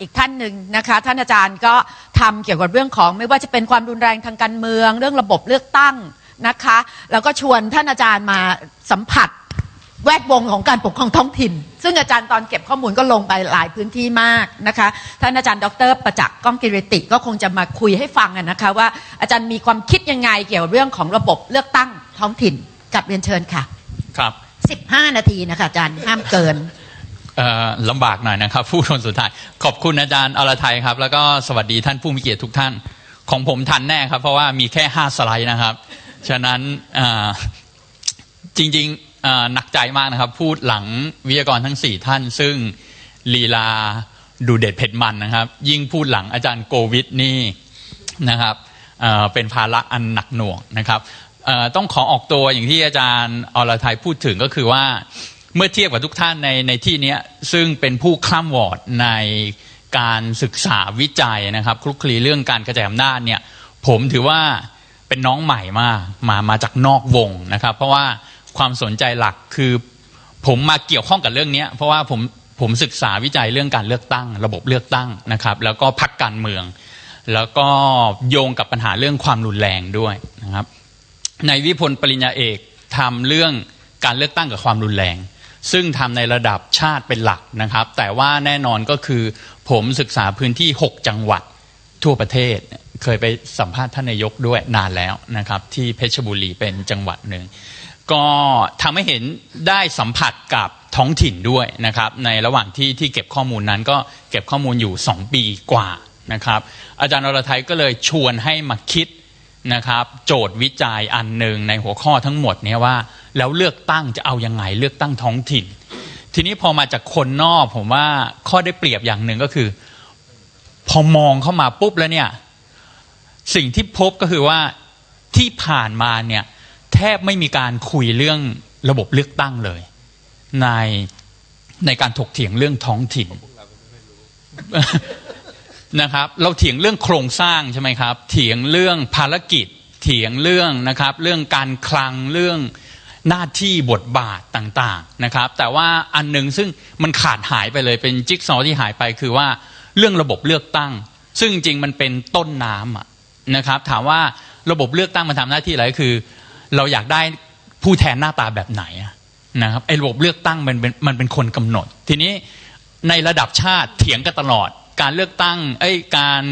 อีกท่านหนึ่งนะคะท่านอาจารย์ก็ทำเกี่ยวกับเรื่องของ ไม่ว่าจะเป็นความรุนแรงทางการเมือง เรื่องระบบเลือกตั้งนะคะแล้วก็ชวนท่านอาจารย์มาสัมผัสแวดวงของการปกครองท้องถิ่น ซึ่งอาจารย์ตอนเก็บข้อมูลก็ลงไปหลายพื้นที่มากนะคะท่านอาจารย์ดร ประจักษ์ก้องกิริติก็คงจะมาคุยให้ฟังอะนะคะว่าอาจารย์มีความคิดยังไงเกี่ยวกับเรื่องของระบบเลือกตั้งท้องถิ่นกับเรียนเชิญค่ะ ครับ 15 นาทีนะคะอาจารย์ห้ามเกินเอ่อ ลำบากหน่อยนะครับ ผู้คนสุดท้าย ขอบคุณอาจารย์อรไทยครับ แล้วก็สวัสดีท่านผู้มีเกียรติทุกท่าน ของผมทันแน่ครับ เพราะว่ามีแค่5สไลด์นะครับ ฉะนั้นจริงๆหนักใจมากนะครับ พูดหลังวิทยากรทั้ง4ท่าน ซึ่งลีลาดูเด็ดเผ็ดมันนะครับ ยิ่งพูดหลังอาจารย์โกวิทนี่นะครับเป็นภาระอันหนักหน่วงนะครับต้องขอออกตัวอย่างที่อาจารย์อรไทยพูดถึงก็คือว่า เมื่อเทียบกับทุกท่านในในที่นี้ซึ่งเป็นผู้คล่ำวอดในการศึกษาวิจัยนะครับคลุกคลีเรื่องการกระจายอำนาจเนี่ยผมถือว่าเป็นน้องใหม่มากมามาจากนอกวงนะครับ เพราะว่าความสนใจหลักคือผมมาเกี่ยวข้องกับเรื่องนี้เพราะว่าผมผมศึกษาวิจัยเรื่องการเลือกตั้ง ระบบเลือกตั้งนะครับ แล้วก็พักการเมือง แล้วก็โยงกับปัญหาเรื่องความรุนแรงด้วยนะครับ ในวิพลปริญญาเอกทำเรื่องการเลือกตั้งกับความรุนแรง ซึ่งทำในระดับชาติเป็นหลักนะครับ แต่ว่าแน่นอนก็คือ ผมศึกษาพื้นที่ 6 จังหวัดทั่วประเทศ เคยไปสัมภาษณ์ท่านนายกด้วยนานแล้วนะครับ ที่เพชรบุรีเป็นจังหวัดหนึ่งก็ทำให้เห็นได้สัมผัสกับท้องถิ่นด้วยนะครับ ในระหว่างที่ที่เก็บข้อมูลนั้นก็เก็บข้อมูลอยู่ 2 ปีกว่านะครับ อาจารย์อรไทยก็เลยชวนให้มาคิดนะครับ โจทย์วิจัยอันหนึ่งในหัวข้อทั้งหมดนี่ยว่า แล้วเลือกตั้งจะเอายังไง เลือกตั้งท้องถิ่น ทีนี้พอมาจากคนนอกผมว่าข้อได้เปรียบอย่างหนึ่งก็คือ พอมองเข้ามาปุ๊บแล้วเนี่ย สิ่งที่พบก็คือว่าที่ผ่านมาเนี่ยแทบไม่มีการคุยเรื่องระบบเลือกตั้งเลย ในในการถกเถียงเรื่องท้องถิ่นนะครับ เราเถียงเรื่องโครงสร้างใช่ไหมครับ เถียงเรื่องภารกิจ เถียงเรื่องนะครับ เรื่องการคลังเรื่อง หน้าที่บทบาทต่างๆนะครับ แต่ว่าอันหนึ่งซึ่งมันขาดหายไปเลยเป็นจิ๊กซอว์ที่หายไปคือว่าเรื่องระบบเลือกตั้ง ซึ่งจริงมันเป็นต้นน้ำนะครับ ถามว่าระบบเลือกตั้งมันทำหน้าที่อะไรก็คือ เราอยากได้ผู้แทนหน้าตาแบบไหนนะครับไอ้ระบบเลือกตั้งมันเป็นมันเป็นคนกำหนด ทีนี้ในระดับชาติเถียงกันตลอด การเลือกตั้งไอ้การ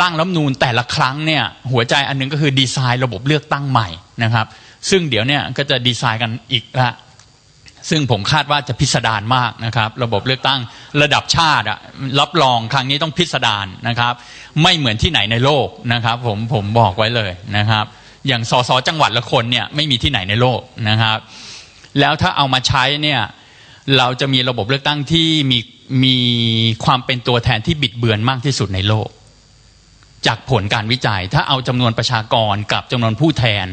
ร่างรัฐนูนแต่ละครั้งเนี่ยหัวใจอันหนึงก็คือดีไซน์ระบบเลือกตั้งใหม่นะครับ ซึ่งเดี๋ยวเนี่ยก็จะดีไซน์กันอีกละซึ่งผมคาดว่าจะพิสดารมากนะครับ ระบบเลือกตั้งระดับชาติรับรองครั้งนี้ต้องพิสดารนะครับ ไม่เหมือนที่ไหนในโลกนะครับ ผมผมบอกไว้เลยนะครับ อย่างสสจังหวัดละคนเนี่ยไม่มีที่ไหนในโลกนะครับ แล้วถ้าเอามาใช้เนี่ยเราจะมีระบบเลือกตั้งที่มีมีความเป็นตัวแทนที่บิดเบือนมากที่สุดในโลก จากผลการวิจัย ถ้าเอาจำนวนประชากรกับจำนวนผู้แทน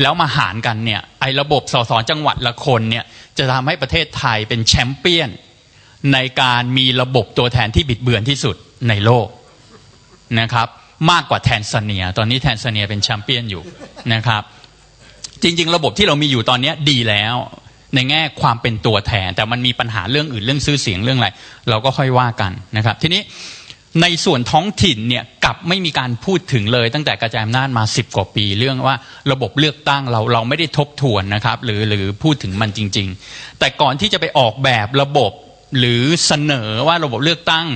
แล้วมาหารกันเนี่ยไอ้ระบบสสจังหวัดละคนเนี่ยจะทำให้ประเทศไทยเป็นแชมเปี้ยน ในการมีระบบตัวแทนที่บิดเบือนที่สุดในโลกนะครับมากกว่าแทนซาเนีย ตอนนี้แทนซาเนียเป็นแชมเปี้ยนอยู่นะครับ จริง ๆ ระบบที่เรามีอยู่ตอนนี้ดีแล้วในแง่ความเป็นตัวแทน แต่มันมีปัญหาเรื่องอื่นเรื่องซื้อเสียงเรื่องอะไรเราก็ค่อยว่ากันนะครับ ทีนี้ ในส่วนท้องถิ่นเนี่ยกลับไม่มีการพูดถึงเลย ตั้งแต่กระจายอำนาจมา 10 กว่าปี เรื่องว่าระบบเลือกตั้งเราเราไม่ได้ทบทวนนะครับ หรือหรือพูดถึงมันจริง ๆ แต่ก่อนที่จะไปออกแบบระบบหรือเสนอว่าระบบเลือกตั้ง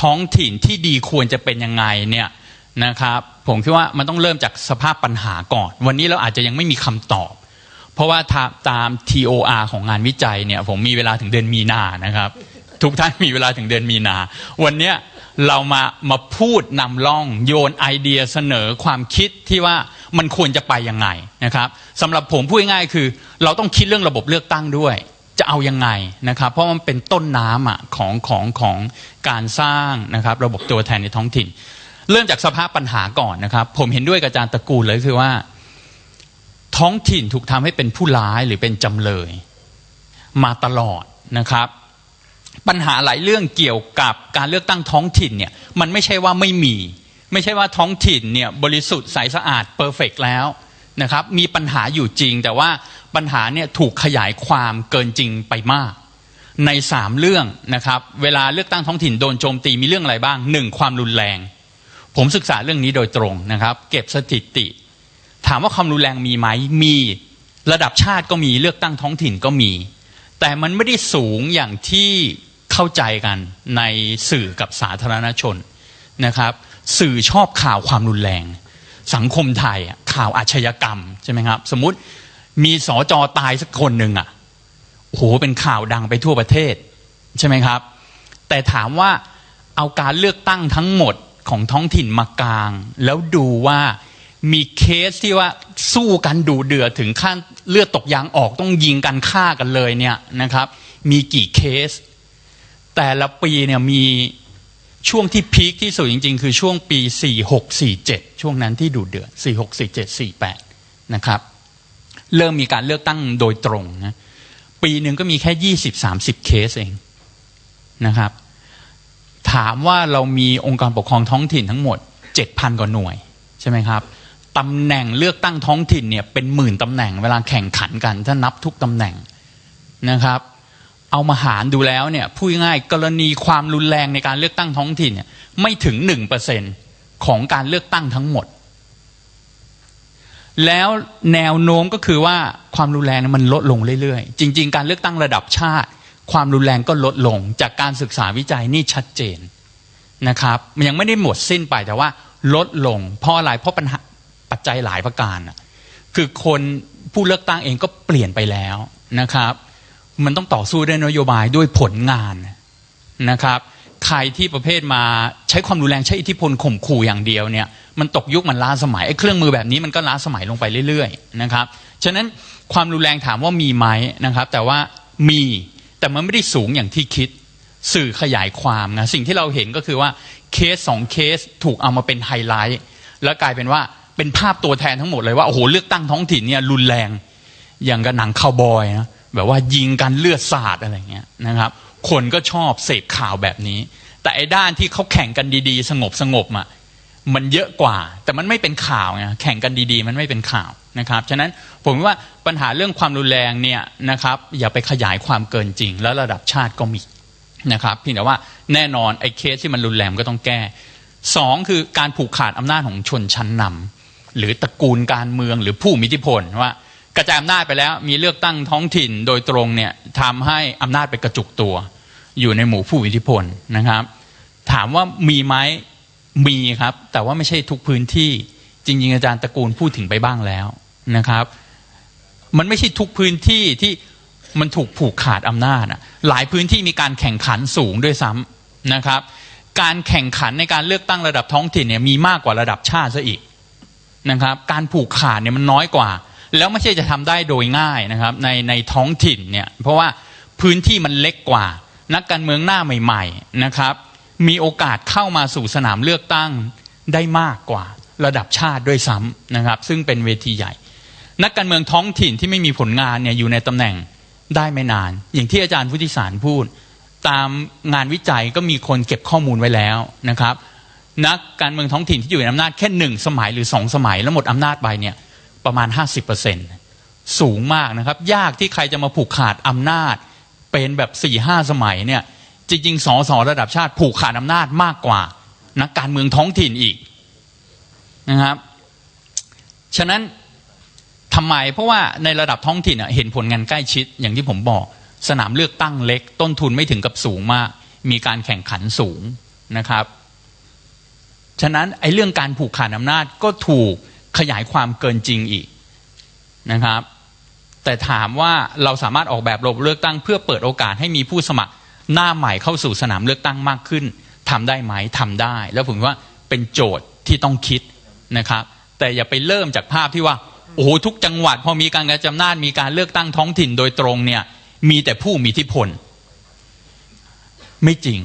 ท้องถิ่นที่ดีควรจะเป็นยังไงเนี่ยนะครับผมคิดว่ามันต้องเริ่มจากสภาพปัญหาก่อน วันนี้เราอาจจะยังไม่มีคำตอบ เพราะว่าตามตาม TOR ของงานวิจัยเนี่ยผมมีเวลาถึงเดือนมีนานะครับ ทุกท่านมีเวลาถึงเดือนมีนา วันเนี้ยเรามามาพูดนำล่องโยนไอเดียเสนอความคิดที่ว่ามันควรจะไปยังไงนะครับสำหรับผมพูดง่ายๆคือ เราต้องคิดเรื่องระบบเลือกตั้งด้วย จะเอายังไงนะครับ เพราะมันเป็นต้นน้ำอะของของของการสร้างนะครับระบบตัวแทนในท้องถิ่น เริ่มจากสภาพปัญหาก่อนนะครับ ผมเห็นด้วยกับอาจารย์ตระกูลเลยคือว่า ท้องถิ่นถูกทำให้เป็นผู้ร้ายหรือเป็นจำเลย มาตลอดนะครับ ปัญหาหลายเรื่องเกี่ยวกับการเลือกตั้งท้องถิ่นเนี่ยมันไม่ใช่ว่าไม่มี ไม่ใช่ว่าท้องถิ่นเนี่ยบริสุทธิ์ใสสะอาดเพอร์เฟกแล้วนะครับมีปัญหาอยู่จริง แต่ว่าปัญหาเนี่ยถูกขยายความเกินจริงไปมาก ในสามเรื่องนะครับเวลาเลือกตั้งท้องถิ่นโดนโจมตีมีเรื่องอะไรบ้างหนึ่งความรุนแรง ผมศึกษาเรื่องนี้โดยตรงนะครับ เก็บสถิติ ถามว่าความรุนแรงมีไหมมีระดับชาติก็มีเลือกตั้งท้องถิ่นก็มี แต่มันไม่ได้สูงอย่างที่ เข้าใจกันในสื่อกับสาธารณชนนะครับ สื่อชอบข่าวความรุนแรง สังคมไทยอะข่าวอาชญากรรมใช่ไหมครับ สมมติมีสอจอตายสักคนหนึ่งอะโหเป็นข่าวดังไปทั่วประเทศใช่ไหมครับ แต่ถามว่าเอาการเลือกตั้งทั้งหมดของท้องถิ่นมากลาง แล้วดูว่ามีเคสที่ว่าสู้กันดูเดือดถึงขั้นเลือดตกยางออกต้องยิงกันฆ่ากันเลยเนี่ยนะครับ มีกี่เคส แต่ละปีเนี่ยมีช่วงที่พีคที่สุดจริง ๆ คือช่วงปี 46 47 ช่วงนั้นที่ดูเดือด46 47 48 นะครับ เริ่มมีการเลือกตั้งโดยตรงนะปีหนึ่งก็มีแค่ 20-30 เคสเองนะครับ ถามว่าเรามีองค์การปกครองท้องถิ่นทั้งหมด 7,000 กว่าหน่วย ใช่ไหมครับตำแหน่งเลือกตั้งท้องถิ่นเนี่ยเป็นหมื่นตำแหน่งเวลาแข่งขันกันถ้านับทุกตำแหน่งนะครับ เอามาหารดูแล้วเนี่ยพูดง่ายกรณีความรุนแรงในการเลือกตั้งท้องถิ่นเนี่ยไม่ถึง1%ของการเลือกตั้งทั้งหมด แล้วแนวโน้มก็คือว่าความรุนแรงมันลดลงเรื่อยๆ จริง ๆ การเลือกตั้งระดับชาติ ความรุนแรงก็ลดลง จากการศึกษาวิจัยนี่ชัดเจนนะครับมันยังไม่ได้หมดสิ้นไปแต่ว่าลดลง เพราะอะไรเพราะปัญหาปัจจัยหลายประการคือคนผู้เลือกตั้งเองก็เปลี่ยนไปแล้วนะครับ มันต้องต่อสู้ด้วยนโยบายด้วยผลงานนะครับ ใครที่ประเภทมาใช้ความรุนแรงใช้อิทธิพลข่มขู่อย่างเดียวเนี่ยมันตกยุคมันล้าสมัยไอ้เครื่องมือแบบนี้มันก็ล้าสมัยลงไปเรื่อยๆนะครับฉะนั้นความรุนแรงถามว่ามีไหมนะครับ แต่ว่ามีแต่มันไม่ได้สูงอย่างที่คิดสื่อขยายความนะสิ่งที่เราเห็นก็คือว่าเคสสองเคสถูกเอามาเป็นไฮไลท์แล้วกลายเป็นว่าเป็นภาพตัวแทนทั้งหมดเลยว่าโอ้โหเลือกตั้งท้องถิ่นเนี่ยรุนแรงอย่างกับหนังคาวบอยนะ แบบว่ายิงกันเลือดสาดอะไรเงี้ยนะครับ คนก็ชอบเสพข่าวแบบนี้ แต่ไอ้ด้านที่เขาแข่งกันดีๆ สงบสงบอะมันเยอะกว่า แต่มันไม่เป็นข่าวไงแข่งกันดีๆ มันไม่เป็นข่าวนะครับฉะนั้นผมว่าปัญหาเรื่องความรุนแรงเนี่ยนะครับอย่าไปขยายความเกินจริง แล้วระดับชาติก็มีนะครับเพียงแต่ว่าแน่นอนไอ้เคสที่มันรุนแรงก็ต้องแก้สองคือการผูกขาดอำนาจของชนชั้นนำหรือตระกูลการเมืองหรือผู้มีอิทธิพลว่า กระจายอำนาจไปแล้ว มีเลือกตั้งท้องถิ่นโดยตรงเนี่ยทำให้อำนาจไปกระจุกตัว อยู่ในหมู่ผู้มีอิทธิพลนะครับ ถามว่ามีไหมมีครับ แต่ว่าไม่ใช่ทุกพื้นที่จริง ๆ อาจารย์ตระกูลพูดถึงไปบ้างแล้วนะครับ มันไม่ใช่ทุกพื้นที่ที่มันถูกผูกขาดอำนาจหลายพื้นที่มีการแข่งขันสูงด้วยซ้ำนะครับ การแข่งขันในการเลือกตั้งระดับท้องถิ่นเนี่ยมีมากกว่าระดับชาติซะอีกนะครับ การผูกขาดเนี่ยมันน้อยกว่า แล้วไม่ใช่จะทำได้โดยง่ายนะครับในในท้องถิ่นเนี่ยเพราะว่าพื้นที่มันเล็กกว่า นักการเมืองหน้าใหม่ๆนะครับ มีโอกาสเข้ามาสู่สนามเลือกตั้งได้มากกว่าระดับชาติด้วยซ้ำนะครับ ซึ่งเป็นเวทีใหญ่ นักการเมืองท้องถิ่นที่ไม่มีผลงานเนี่ยอยู่ในตำแหน่งได้ไม่นาน อย่างที่อาจารย์พุทธิสารพูด ตามงานวิจัยก็มีคนเก็บข้อมูลไว้แล้วนะครับ นักการเมืองท้องถิ่นที่อยู่ในอำนาจแค่หนึ่งสมัยหรือสองสมัยแล้วหมดอำนาจไปเนี่ย ประมาณ 50%สูงมากนะครับ ยากที่ใครจะมาผูกขาดอำนาจ เป็นแบบ4ี่ห้าสมัยเนี่ยจริงๆสอสอระดับชาติผูกขาดอำนาจมากกว่านักการเมืองท้องถิ่นอีกนะครับ ฉะนั้นทำไมเพราะว่าในระดับท้องถิ่นเห็นผลงานใกล้ชิดอย่างที่ผมบอก สนามเลือกตั้งเล็ก ต้นทุนไม่ถึงกับสูงมาก มีการแข่งขันสูงนะครับ ฉะนั้นไอ้เรื่องการผูกขาดอำนาจก็ถูก ขยายความเกินจริงอีกนะครับ แต่ถามว่าเราสามารถออกแบบระบบเลือกตั้ง เพื่อเปิดโอกาสให้มีผู้สมัครหน้าใหม่เข้าสู่สนามเลือกตั้งมากขึ้นทำได้ไหมทำได้ แล้วผมว่าเป็นโจทย์ที่ต้องคิดนะครับ แต่อย่าไปเริ่มจากภาพที่ว่าโอ้โหทุกจังหวัดพอมีการกระจำนาจมีการเลือกตั้งท้องถิ่นโดยตรงเนี่ยมีแต่ผู้มีอิทธิพล ไม่จริง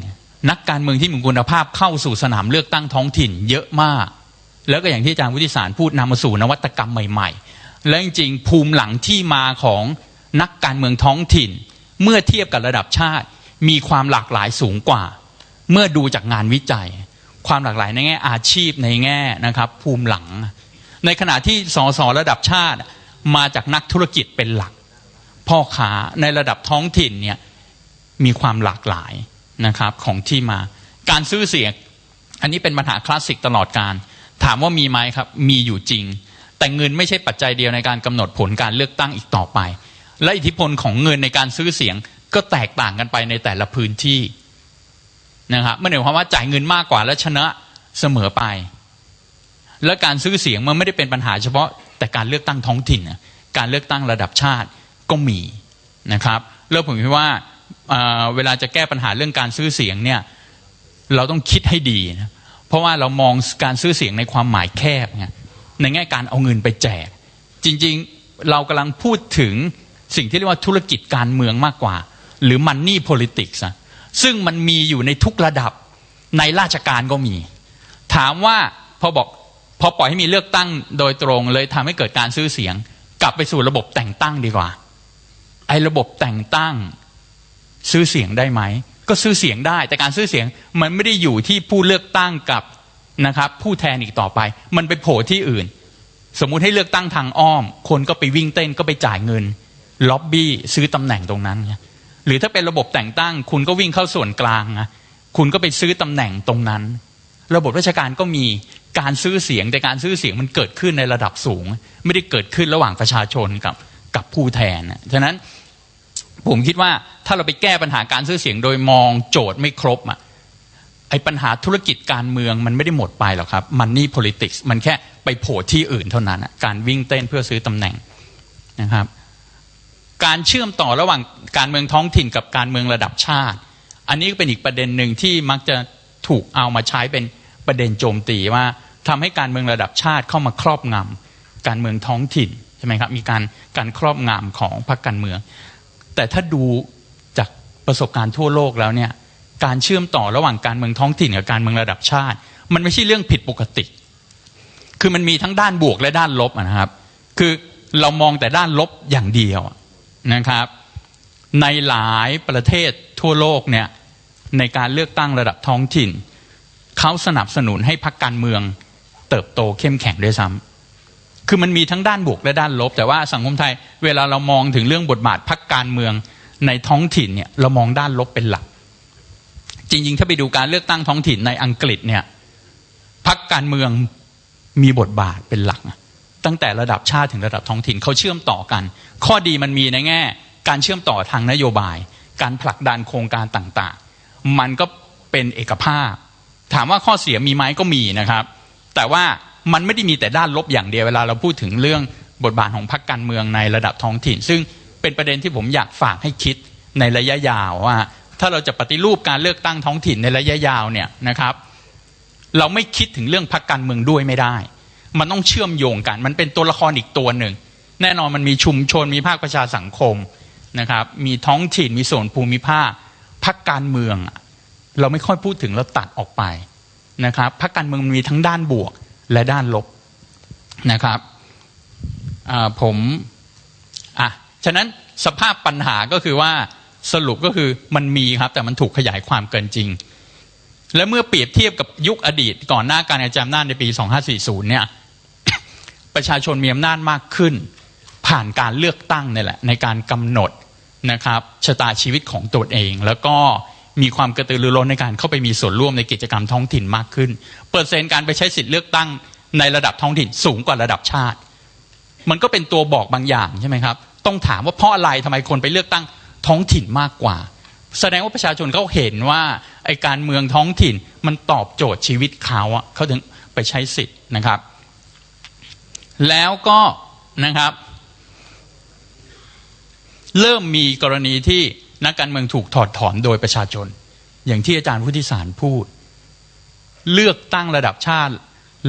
นักการเมืองที่มีคุณภาพเข้าสู่สนามเลือกตั้งท้องถิ่นเยอะมาก แล้วก็อย่างที่อาจารย์วุฒิสารพูดนำมาสู่นวัตกรรมใหม่ ๆ และจริงๆภูมิหลังที่มาของนักการเมืองท้องถิ่น เมื่อเทียบกับระดับชาติ มีความหลากหลายสูงกว่า เมื่อดูจากงานวิจัย ความหลากหลายในแง่อาชีพในแง่นะครับ ภูมิหลัง ในขณะที่สสระดับชาติมาจากนักธุรกิจเป็นหลัก พ่อค้าในระดับท้องถิ่นเนี่ยมีความหลากหลายนะครับของที่มา การซื้อเสียง อันนี้เป็นปัญหาคลาสสิกตลอดการ ถามว่ามีไหมครับ มีอยู่จริง แต่เงินไม่ใช่ปัจจัยเดียวในการกำหนดผลการเลือกตั้งอีกต่อไป และอิทธิพลของเงินในการซื้อเสียงก็แตกต่างกันไปในแต่ละพื้นที่นะครับไม่ได้หมายความว่าจ่ายเงินมากกว่าแล้วชนะเสมอไป และการซื้อเสียงมันไม่ได้เป็นปัญหาเฉพาะแต่การเลือกตั้งท้องถิ่น การเลือกตั้งระดับชาติก็มีนะครับแล้วผมคิดว่าเเวลาจะแก้ปัญหาเรื่องการซื้อเสียงเนี่ยเราต้องคิดให้ดีนะ เพราะว่าเรามองการซื้อเสียงในความหมายแคบไงในแง่การเอาเงินไปแจก จริงๆเรากำลังพูดถึงสิ่งที่เรียกว่าธุรกิจการเมืองมากกว่า หรือ money politics ะซึ่งมันมีอยู่ในทุกระดับในราชการก็มี ถามว่าพอบอกพอปล่อยให้มีเลือกตั้งโดยตรงเลยทำให้เกิดการซื้อเสียง กลับไปสู่ระบบแต่งตั้งดีกว่า ไอ้ระบบแต่งตั้งซื้อเสียงได้ไหม ก็ซื้อเสียงได้ แต่การซื้อเสียงมันไม่ได้อยู่ที่ผู้เลือกตั้งกับนะครับ ผู้แทนอีกต่อไป มันไปโผล่ที่อื่น สมมุติให้เลือกตั้งทางอ้อม คนก็ไปวิ่งเต้นก็ไปจ่ายเงินล็อบบี้ซื้อตำแหน่งตรงนั้นหรือถ้าเป็นระบบแต่งตั้ง คุณก็วิ่งเข้าส่วนกลางนะคุณก็ไปซื้อตำแหน่งตรงนั้น ระบบราชการก็มีการซื้อเสียงแต่การซื้อเสียงมันเกิดขึ้นในระดับสูง ไม่ได้เกิดขึ้นระหว่างประชาชนกับกับผู้แทนฉะนั้นผมคิดว่า ถ้าเราไปแก้ปัญหาการซื้อเสียงโดยมองโจทย์ไม่ครบอะไอ้ปัญหาธุรกิจการเมืองมันไม่ได้หมดไปหรอกครับมันนี่ politics มันแค่ไปโผล่ที่อื่นเท่านั้นการวิ่งเต้นเพื่อซื้อตำแหน่งนะครับ การเชื่อมต่อระหว่างการเมืองท้องถิ่นกับการเมืองระดับชาติ อันนี้ก็เป็นอีกประเด็นหนึ่งที่มักจะถูกเอามาใช้เป็นประเด็นโจมตีว่าทำให้การเมืองระดับชาติเข้ามาครอบงำการเมืองท้องถิ่นใช่ไหมครับมีการการครอบงำของพรรคการเมือง แต่ถ้าดู ประสบการณ์ทั่วโลกแล้วเนี่ยการเชื่อมต่อระหว่างการเมืองท้องถิ่นกับการเมืองระดับชาติ มันไม่ใช่เรื่องผิดปกติ คือมันมีทั้งด้านบวกและด้านลบนะครับ คือเรามองแต่ด้านลบอย่างเดียวนะครับ ในหลายประเทศทั่วโลกเนี่ยในการเลือกตั้งระดับท้องถิ่นเขาสนับสนุนให้พรรคการเมืองเติบโตเข้มแข็งด้วยซ้ำคือมันมีทั้งด้านบวกและด้านลบ แต่ว่าสังคมไทยเวลาเรามองถึงเรื่องบทบาทพรรคการเมือง ในท้องถิ่นเนี่ยเรามองด้านลบเป็นหลัก จริง ๆ ถ้าไปดูการเลือกตั้งท้องถิ่นในอังกฤษเนี่ยพรรคการเมืองมีบทบาทเป็นหลัก ตั้งแต่ระดับชาติถึงระดับท้องถิ่นเขาเชื่อมต่อกัน ข้อดีมันมีในแง่ การเชื่อมต่อทางนโยบาย การผลักดันโครงการต่างๆ มันก็เป็นเอกภาพ ถามว่าข้อเสียมีไหมก็มีนะครับ แต่ว่ามันไม่ได้มีแต่ด้านลบอย่างเดียวเวลาเราพูดถึงเรื่องบทบาทของพรรคการเมืองในระดับท้องถิ่น ซึ่ง เป็นประเด็นที่ผมอยากฝากให้คิดในระยะยาวว่า ถ้าเราจะปฏิรูปการเลือกตั้งท้องถิ่นในระยะยาวเนี่ยนะครับ เราไม่คิดถึงเรื่องพรรคการเมืองด้วยไม่ได้ มันต้องเชื่อมโยงกัน มันเป็นตัวละครอีกตัวหนึ่ง แน่นอนมันมีชุมชนมีภาคประชาสังคมนะครับ มีท้องถิ่นมีส่วนภูมิภาคพรรคการเมือง เราไม่ค่อยพูดถึงเราตัดออกไปนะครับพรรคการเมืองมันมีทั้งด้านบวกและด้านลบนะครับผมอะ ฉะนั้นสภาพปัญหาก็คือว่าสรุปก็คือมันมีครับ แต่มันถูกขยายความเกินจริง และเมื่อเปรียบเทียบกับยุคอดีต ก่อนหน้าการกระจายอำนาจในปี 2540 เนี่ย ประชาชนมีอำนาจมากขึ้น ผ่านการเลือกตั้งนี่แหละ ในการกำหนดนะครับชะตาชีวิตของตัวเอง แล้วก็มีความกระตือรือร้นในการเข้าไปมีส่วนร่วมในกิจกรรมท้องถิ่นมากขึ้น เปอร์เซ็นต์การไปใช้สิทธิ์เลือกตั้งในระดับท้องถิ่นสูงกว่าระดับชาติ มันก็เป็นตัวบอกบางอย่างใช่ไหมครับ ต้องถามว่าเพราะอะไรทำไมคนไปเลือกตั้งท้องถิ่นมากกว่า แสดงว่าประชาชนเขาเห็นว่าไอการเมืองท้องถิ่นมันตอบโจทย์ชีวิตเขาอะเขาถึงไปใช้สิทธิ์นะครับ แล้วก็นะครับ เริ่มมีกรณีที่นักการเมืองถูกถอดถอนโดยประชาชน อย่างที่อาจารย์พุทธิสารพูด เลือกตั้งระดับชาติ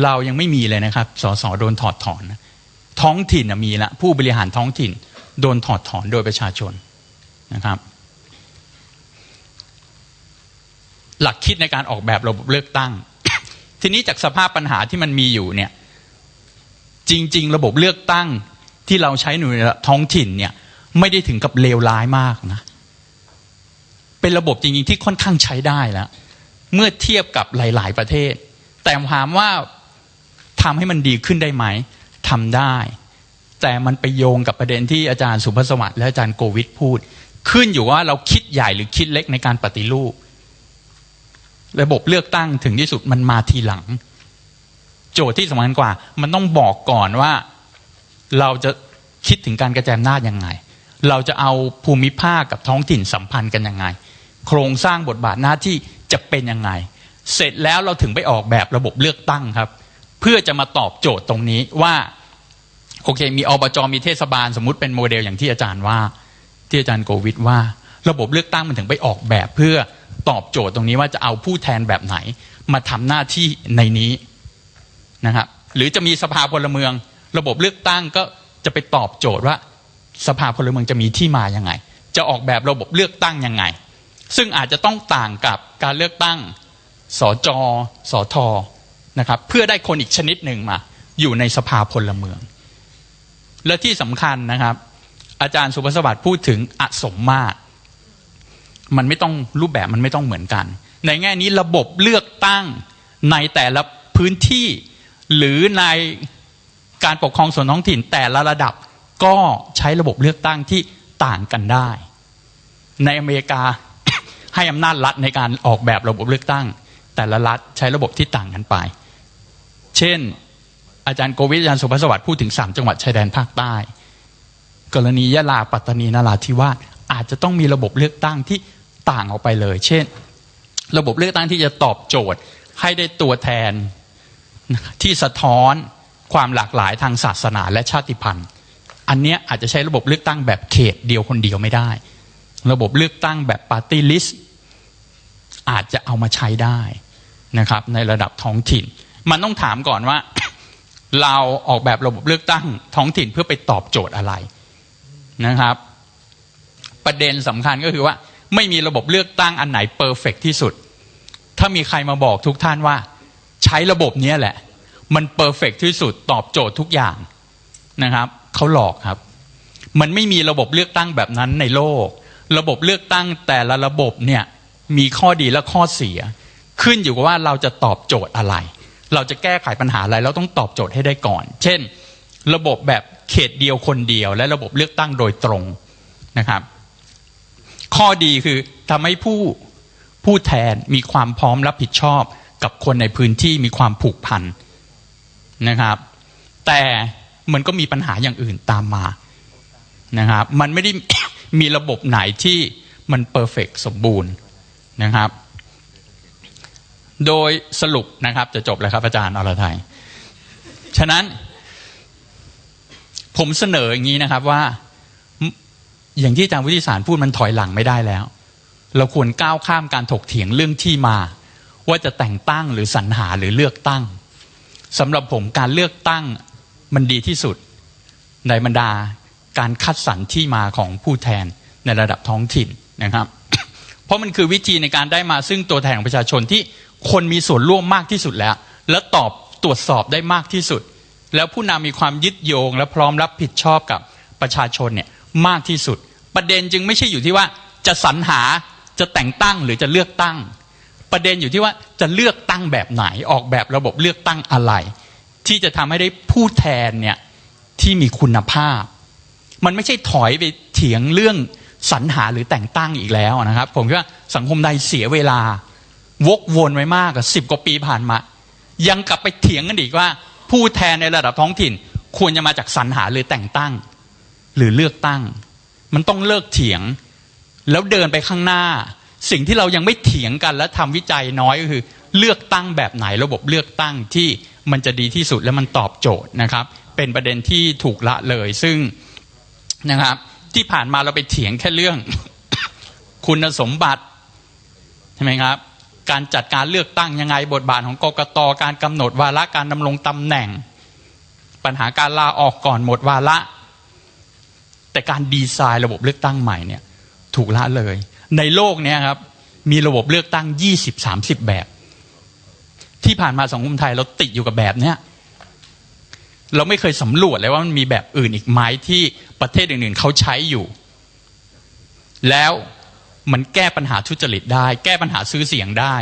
เรายังไม่มีเลยนะครับสสโดนถอดถอน ท้องถิ่นมีละผู้บริหารท้องถิ่น โดนถอดถอนโดยประชาชนนะครับ หลักคิดในการออกแบบระบบเลือกตั้ง ทีนี้จากสภาพปัญหาที่มันมีอยู่เนี่ย จริง ๆ ระบบเลือกตั้งที่เราใช้หน่วยท้องถิ่นเนี่ย ไม่ได้ถึงกับเลวร้ายมากนะ เป็นระบบจริง ๆ ที่ค่อนข้างใช้ได้แล้ว เมื่อเทียบกับหลาย ๆ ประเทศ แต่ถามว่าทำให้มันดีขึ้นได้ไหมทำได้ แต่มันไปโยงกับประเด็นที่อาจารย์สุภสวัสดิ์และอาจารย์โกวิทพูด ขึ้นอยู่ว่าเราคิดใหญ่หรือคิดเล็กในการปฏิรูป ระบบเลือกตั้งถึงที่สุดมันมาทีหลัง โจทย์ที่สำคัญกว่า มันต้องบอกก่อนว่าเราจะคิดถึงการกระจายอำนาจยังไง เราจะเอาภูมิภาคกับท้องถิ่นสัมพันธ์กันยังไง โครงสร้างบทบาทหน้าที่จะเป็นยังไง เสร็จแล้วเราถึงไปออกแบบระบบเลือกตั้งครับ เพื่อจะมาตอบโจทย์ตรงนี้ว่า โอเค มีอบจมีเทศบาลสมมติเป็นโมเดลอย่างที่อาจารย์ว่า ที่อาจารย์โกวิทว่า ระบบเลือกตั้งมันถึงไปออกแบบเพื่อตอบโจทย์ตรงนี้ว่าจะเอาผู้แทนแบบไหน มาทำหน้าที่ในนี้นะครับ หรือจะมีสภาพลเมือง ระบบเลือกตั้งก็จะไปตอบโจทย์ว่า สภาพลเมืองจะมีที่มาอยังไง จะออกแบบระบบเลือกตั้งยังไง ซึ่งอาจจะต้องต่างกับการเลือกตั้งสจสทนะครับ เพื่อได้คนอีกชนิดหนึ่งมา อยู่ในสภาพลเมือง และที่สำคัญนะครับ อาจารย์สุภสวัสดิ์พูดถึงอสมมาตรมันไม่ต้องรูปแบบมันไม่ต้องเหมือนกัน ในแง่นี้ระบบเลือกตั้งในแต่ละพื้นที่ หรือในการปกครองส่วนท้องถิ่นแต่ละระดับก็ใช้ระบบเลือกตั้งที่ต่างกันได้ ในอเมริกาให้อำนาจรัฐในการออกแบบระบบเลือกตั้ง แต่ละรัฐใช้ระบบที่ต่างกันไป เช่น อาจารย์โกวิทอาจารย์สุภสวัสดิ์พูดถึงสามจังหวัดชายแดนภาคใต้ กรณียะลาปัตตานีนราธิวาสอาจจะต้องมีระบบเลือกตั้งที่ต่างออกไปเลย เช่น ระบบเลือกตั้งที่จะตอบโจทย์ให้ได้ตัวแทนที่สะท้อนความหลากหลายทางศาสนาและชาติพันธุ์ อันเนี้ยอาจจะใช้ระบบเลือกตั้งแบบเขตเดียวคนเดียวไม่ได้ ระบบเลือกตั้งแบบปาร์ตี้ลิสต์อาจจะเอามาใช้ได้นะครับในระดับท้องถิ่น มันต้องถามก่อนว่า เราออกแบบระบบเลือกตั้งท้องถิ่นเพื่อไปตอบโจทย์อะไรนะครับ ประเด็นสำคัญก็คือว่า ไม่มีระบบเลือกตั้งอันไหนเพอร์เฟกที่สุด ถ้ามีใครมาบอกทุกท่านว่า ใช้ระบบนี้แหละ มันเพอร์เฟกที่สุดตอบโจทย์ทุกอย่างนะครับเขาหลอกครับ มันไม่มีระบบเลือกตั้งแบบนั้นในโลก ระบบเลือกตั้งแต่ละระบบเนี่ยมีข้อดีและข้อเสีย ขึ้นอยู่กับว่าเราจะตอบโจทย์อะไร เราจะแก้ไขปัญหาอะไรเราต้องตอบโจทย์ให้ได้ก่อน เช่น ระบบแบบเขตเดียวคนเดียว และระบบเลือกตั้งโดยตรงนะครับ ข้อดีคือทำให้ผู้ผู้แทนมีความพร้อมรับผิดชอบกับคนในพื้นที่มีความผูกพันนะครับ แต่มันก็มีปัญหาอย่างอื่นตามมานะครับ มันไม่ได้มีระบบไหนที่มันเพอร์เฟกสมบูรณ์นะครับ โดยสรุปนะครับ จะจบแล้วครับอาจารย์อรไทยฉะนั้นผมเสนออย่างนี้นะครับว่า อย่างที่อาจารย์วิทยสารพูดมันถอยหลังไม่ได้แล้ว เราควรก้าวข้ามการถกเถียงเรื่องที่มา ว่าจะแต่งตั้งหรือสรรหาหรือเลือกตั้งสำหรับผมการเลือกตั้งมันดีที่สุด ในบรรดาการคัดสรรที่มาของผู้แทนในระดับท้องถิ่นนะครับ เพราะมันคือวิธีในการได้มาซึ่งตัวแทนของประชาชนที่ คนมีส่วนร่วมมากที่สุดแล้ว และตอบตรวจสอบได้มากที่สุด แล้วผู้นำมีความยึดโยง และพร้อมรับผิดชอบกับประชาชนเนี่ยมากที่สุด ประเด็นจึงไม่ใช่อยู่ที่ว่าจะสรรหาจะแต่งตั้งหรือจะเลือกตั้ง ประเด็นอยู่ที่ว่าจะเลือกตั้งแบบไหนออกแบบระบบเลือกตั้งอะไร ที่จะทำให้ได้ผู้แทนเนี่ยที่มีคุณภาพ มันไม่ใช่ถอยไปเถียงเรื่องสรรหาหรือแต่งตั้งอีกแล้วนะครับ ผมคิดว่าสังคมไทยเสียเวลา วกวนไว้มากกับสิบกว่าปีผ่านมา ยังกลับไปเถียงกันอีกว่า ผู้แทนในระดับท้องถิ่น ควรจะมาจากสรรหาหรือแต่งตั้ง หรือเลือกตั้ง มันต้องเลิกเถียง แล้วเดินไปข้างหน้า สิ่งที่เรายังไม่เถียงกันและทำวิจัยน้อยก็คือ เลือกตั้งแบบไหนระบบเลือกตั้งที่มันจะดีที่สุดและมันตอบโจทย์นะครับ เป็นประเด็นที่ถูกละเลยซึ่งนะครับ ที่ผ่านมาเราไปเถียงแค่เรื่อง คุณสมบัติใช่ไหมครับ การจัดการเลือกตั้งยังไงบทบาทของกกตการกำหนดวาระการดำรงตำแหน่ง ปัญหาการลาออกก่อนหมดวาระ แต่การดีไซน์ระบบเลือกตั้งใหม่เนี่ยถูกละเลย ในโลกเนี้ยครับมีระบบเลือกตั้งยี่สิบสามสิบแบบ ที่ผ่านมาสังคมไทยเราติดอยู่กับแบบเนี้ยเราไม่เคยสำรวจเลยว่ามันมีแบบอื่นอีกไหมที่ประเทศอื่นๆเขาใช้อยู่ แล้ว มันแก้ปัญหาทุจริตได้ แก้ปัญหาซื้อเสียงได้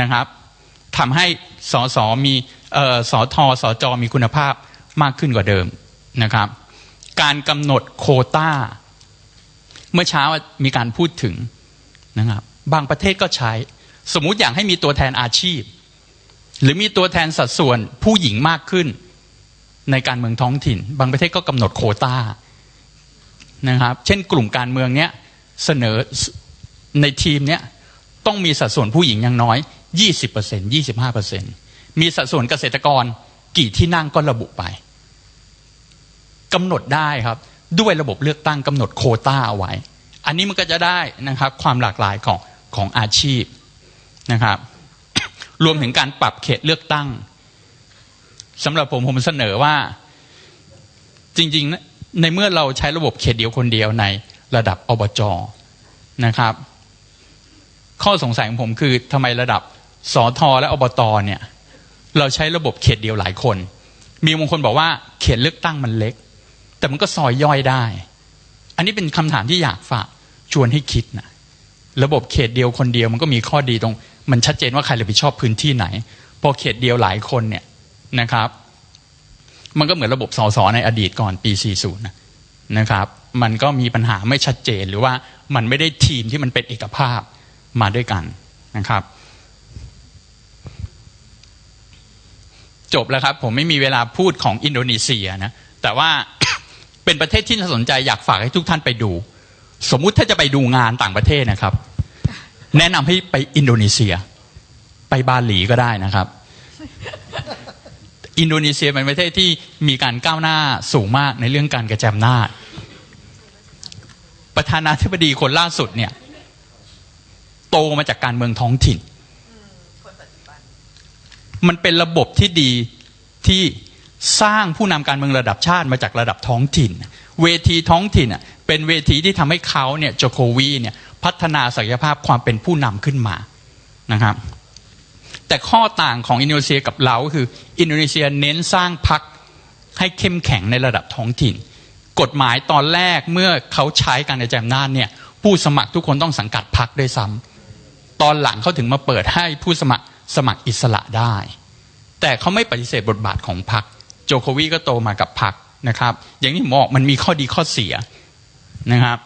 นะครับทำให้สสมีออสอทอสอจอมีคุณภาพมากขึ้นกว่าเดิมนะครับ การกำหนดโคต้าเมื่อเช้ามีการพูดถึงนะครับ บางประเทศก็ใช้ สมมุติอย่ากให้มีตัวแทนอาชีพ หรือมีตัวแทนสัดส่วนผู้หญิงมากขึ้น ในการเมืองท้องถิ่น บางประเทศก็กำหนดโคต้านะครับ เช่นกลุ่มการเมืองเนี้ยเสนอ ในทีมเนี้ยต้องมีสัดส่วนผู้หญิงอย่างน้อย 20% 25%มีสัดส่วนเกษตรกรกี่ที่นั่งก็ระบุไปกำหนดได้ครับ ด้วยระบบเลือกตั้งกำหนดโคต้าเอาไว้ อันนี้มันก็จะได้นะครับ ความหลากหลายของของอาชีพนะครับ รวมถึงการปรับเขตเลือกตั้งสำหรับผมผมเสนอว่า จริงๆนะในเมื่อเราใช้ระบบเขตเดียวคนเดียวในระดับอบจนะครับ ข้อสงสัยของผมคือทำไมระดับสอทอและอบตเนี่ย เราใช้ระบบเขตเดียวหลายคน มีบางคนบอกว่าเขตเลือกตั้งมันเล็ก แต่มันก็ซอยย่อยได้ อันนี้เป็นคำถามที่อยากฝากชวนให้คิดนะระบบเขตเดียวคนเดียวมันก็มีข้อดีตรง มันชัดเจนว่าใครรับผิดชอบพื้นที่ไหน พอเขตเดียวหลายคนเนี่ยนะครับ มันก็เหมือนระบบสสในอดีตก่อนปี 40 นะนะครับ มันก็มีปัญหาไม่ชัดเจนหรือว่ามันไม่ได้ทีมที่มันเป็นเอกภาพ มาด้วยกันนะครับ จบแล้วครับ ผมไม่มีเวลาพูดของอินโดนีเซียนะ แต่ว่าเป็นประเทศที่น่าสนใจอยากฝากให้ทุกท่านไปดู สมมุติถ้าจะไปดูงานต่างประเทศนะครับ แนะนำให้ไปอินโดนีเซีย ไปบาหลีก็ได้นะครับอินโดนีเซียเป็นประเทศที่มีการก้าวหน้าสูงมากในเรื่องการกระจายอำนาจ ประธานาธิบดีคนล่าสุดเนี่ย โตมาจากการเมืองท้องถิ่น มันเป็นระบบที่ดีที่สร้างผู้นำการเมืองระดับชาติมาจากระดับท้องถิ่น เวทีท้องถิ่นอะเป็นเวทีที่ทำให้เขาเนี่ยโจโควีเนี่ยพัฒนาศักยภาพความเป็นผู้นำขึ้นมานะครับแต่ข้อต่างของอินโดนีเซียกับเราก็คือ อินโดนีเซียเน้นสร้างพรรคให้เข้มแข็งในระดับท้องถิ่น กฎหมายตอนแรกเมื่อเขาใช้การกระจายอำนาจเนี่ยผู้สมัครทุกคนต้องสังกัดพรรคด้วยซ้ำ ตอนหลังเขาถึงมาเปิดให้ผู้สมัครสมัครอิสระได้ แต่เขาไม่ปฏิเสธบทบาทของพรรคโจโควีก็โตมากับพรรคนะครับ อย่างที่ผมบอกมันมีข้อดีข้อเสียนะครับ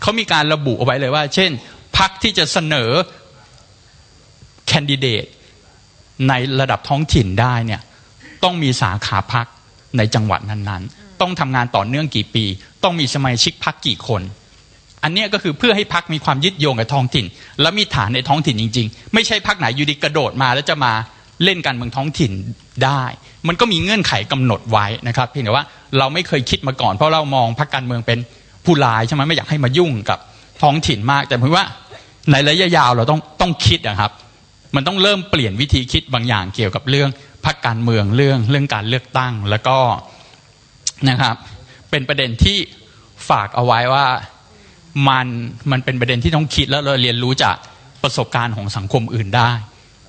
เขามีการระบุเอาไว้เลยว่า เช่นพรรคที่จะเสนอแคนดิเดตในระดับท้องถิ่นได้เนี่ยต้องมีสาขาพักในจังหวัดนั้นๆ ต้องทำงานต่อเนื่องกี่ปี ต้องมีสมาชิกพักกี่คน อันนี้ก็คือเพื่อให้พักมีความยึดโยงกับท้องถิ่น และมีฐานในท้องถิ่นจริง ๆ ไม่ใช่พักไหนอยู่ดีกระโดดมาแล้วจะมาเล่นการเมืองท้องถิ่นได้ มันก็มีเงื่อนไขกำหนดไว้นะครับเพียงแต่ว่าเราไม่เคยคิดมาก่อน เพราะเรามองพักการเมืองเป็นผู้ร้ายใช่ไหมไม่อยากให้มายุ่งกับท้องถิ่นมาก แต่ผมว่าในระยะยาวเราต้องต้องคิดนะครับ มันต้องเริ่มเปลี่ยนวิธีคิดบางอย่างเกี่ยวกับเรื่องพรรคการเมืองเรื่องเรื่องการเลือกตั้งแล้วก็นะครับ เป็นประเด็นที่ฝากเอาไว้ว่า มันมันเป็นประเด็นที่ต้องคิดแล้วเราเรียนรู้จากประสบการณ์ของสังคมอื่นได้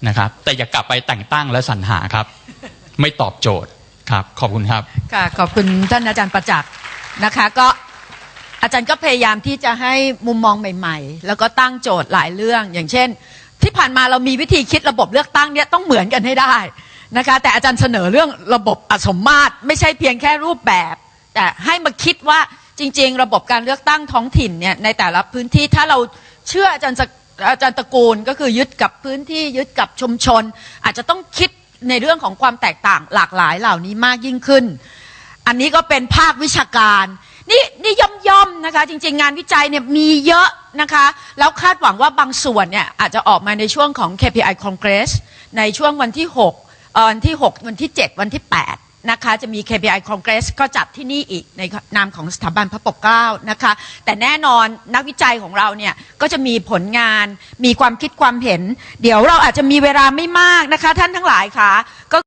นะครับ แต่อย่ากลับไปแต่งตั้งและสรรหาครับ ไม่ตอบโจทย์ครับ ขอบคุณครับค่ะขอบคุณท่านอาจารย์ประจักษ์นะคะ ก็อาจารย์ก็พยายามที่จะให้มุมมองใหม่ ๆ แล้วก็ตั้งโจทย์หลายเรื่อง อย่างเช่น ที่ผ่านมาเรามีวิธีคิดระบบเลือกตั้งเนี่ยต้องเหมือนกันให้ได้นะคะ แต่อาจารย์เสนอเรื่องระบบอสมมาตรไม่ใช่เพียงแค่รูปแบบ แต่ให้มาคิดว่า จริง ๆ ระบบการเลือกตั้งท้องถิ่นเนี่ยในแต่ละพื้นที่ถ้าเราเชื่ออาจารย์อาจารย์ตระกูลก็คือยึดกับพื้นที่ยึดกับชุมชน อาจจะต้องคิดในเรื่องของความแตกต่างหลากหลายเหล่านี้มากยิ่งขึ้น อันนี้ก็เป็นภาควิชาการนี่นี่ย่อมย่อมๆนะคะ จริง ๆ งานวิจัยเนี่ยมีเยอะนะคะ แล้วคาดหวังว่าบางส่วนเนี่ยอาจจะออกมาในช่วงของ KPI Congress ในช่วงวันที่ 6 วันที่ 6 วันที่ 7 วันที่ 8 นะคะจะมี KPI Congress ก็จัดที่นี่อีกในนามของสถาบันพระปกเกล้านะคะแต่แน่นอนนักวิจัยของเราเนี่ยก็จะมีผลงานมีความคิดความเห็น เดี๋ยวเราอาจจะมีเวลาไม่มากนะคะ ท่านทั้งหลายค่ะก็